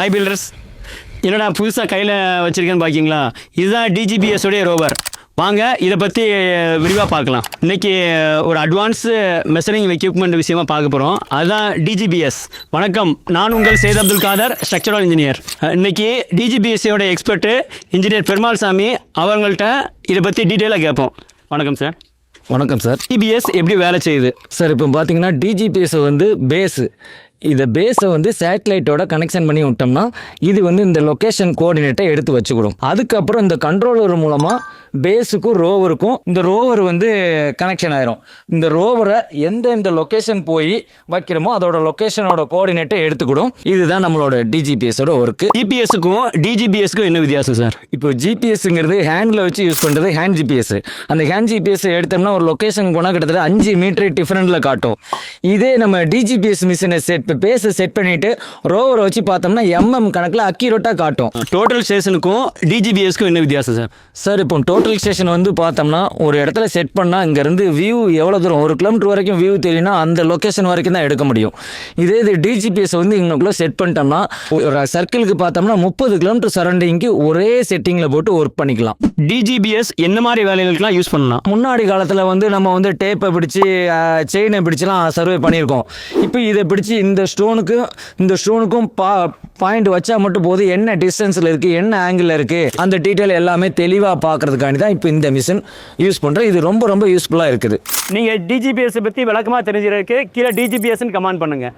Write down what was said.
Hi filters என்னடா புதுசாக கையில் வச்சுருக்கேன்னு பார்க்கிங்களா இதுதான் உடைய ரோவர் வாங்க இதை பற்றி விரிவாக பார்க்கலாம். இன்றைக்கி ஒரு அட்வான்ஸு மெஷரிங் எக்யூப்மெண்ட் விஷயமா பார்க்க போகிறோம் அதுதான் டிஜிபிஎஸ் வணக்கம் நான் உங்கள் சேத் அப்துல் காதர் ஸ்ட்ரக்சரல் இன்ஜினியர் இன்னைக்கு டிஜிபிஎஸ்சியோட எக்ஸ்பர்ட்டு இன்ஜினியர் பெருமாள் சாமி அவங்கள்ட்ட இதை பற்றி டீட்டெயிலாக கேட்போம். வணக்கம் சார் வணக்கம் சார் டிபிஎஸ் எப்படி வேலை செய்யுது? சார் இப்போ பார்த்தீங்கன்னா டிஜிபிஎஸ் வந்து பேஸு இதை பேஸை வந்து சேட்டலைட்டோட கனெக்ஷன் பண்ணி விட்டோம்னா இது வந்து இந்த லொக்கேஷன் கோஆர்டினேட்டை எடுத்து வச்சுக்கிடும். அதுக்கப்புறம் இந்த கண்ட்ரோலர் மூலமாக பேஸுக்கும் ரோவருக்கும் இந்த ரோவர் வந்து கனெக்ஷன் ஆயிரும். இந்த ரோவரை எந்த எந்த லொக்கேஷன் போய் வைக்கிறோமோ அதோட லொக்கேஷனோட கோஆர்டினேட்டை எடுத்துக்கிடும். இதுதான் நம்மளோட டிஜிபிஎஸோட ஒர்க்கு ஜிபிஎஸ்க்கும் டிஜிபிஎஸ்க்கும் என்ன வித்தியாசம் சார்? இப்போ ஜிபிஎஸ்ங்கிறது ஹேண்டில் வச்சு யூஸ் பண்ணுறது ஹேண்ட் ஜிபிஎஸ் அந்த ஹேண்ட் ஜிபிஎஸ் எடுத்தோம்னா ஒரு லொக்கேஷன் போனால் கிட்டத்தட்ட அஞ்சு மீட்டர் டிஃப்ரெண்ட்டில் காட்டும். இதே நம்ம டிஜிபிஎஸ் மிஷினை செட் பேஸை செட் பண்ணிவிட்டு ரோவரை வச்சு பார்த்தோம்னா எம்எம் கணக்கில் அக்யூரேட்டாக காட்டும். டோட்டல் ஸ்டேஷனுக்கும் டிஜிபிஎஸ்க்கும் என்ன வித்தியாசம் சார்? சார் இப்போ டோட்டல் ஸ்டேஷன் வந்து பார்த்தோம்னா ஒரு இடத்துல செட் பண்ணால் இங்கேருந்து வியூ எவ்வளோ தூரம்? ஒரு கிலோமீட்டர் வரைக்கும் வியூ தெரியும்னா அந்த லொக்கேஷன் வரைக்கும் தான் எடுக்க முடியும். இதே இது டிஜிபிஎஸ் வந்து இங்கக்குள்ளே செட் பண்ணிட்டோம்னா ஒரு சர்க்கிளுக்கு பார்த்தோம்னா முப்பது கிலோமீட்டர் சரௌண்டிங்க்கு ஒரே செட்டிங்கில் போட்டு ஒர்க் பண்ணிக்கலாம். டிஜிபிஎஸ் என்ன மாதிரி வேலைகளுக்கெல்லாம் யூஸ் பண்ணலாம்? முன்னாடி காலத்தில் வந்து நம்ம வந்து டேப்பை பிடிச்சி செயினை பிடிச்சிலாம் சர்வே பண்ணியிருக்கோம். இப்போ இதை பிடிச்சி இந்த ஸ்டோனுக்கு இந்த ஸ்டோனுக்கும் பா பாயிண்ட் வச்சா மட்டும் போது என்ன டிஸ்டன்ஸில் இருக்குது என்ன ஆங்கிளில் இருக்குது அந்த டீட்டெயில் எல்லாமே தெளிவாக பார்க்கறதுக்காண்டி தான் இப்போ இந்த மிஷின் யூஸ் பண்ணுறேன் இது ரொம்ப ரொம்ப யூஸ்ஃபுல்லாக இருக்குது. நீங்கள் டிஜிபிஎஸ் பற்றி விளக்கமாக தெரிஞ்சிருக்கு கீழே டிஜிபிஎஸ்ன்னு கமெண்ட் பண்ணுங்கள்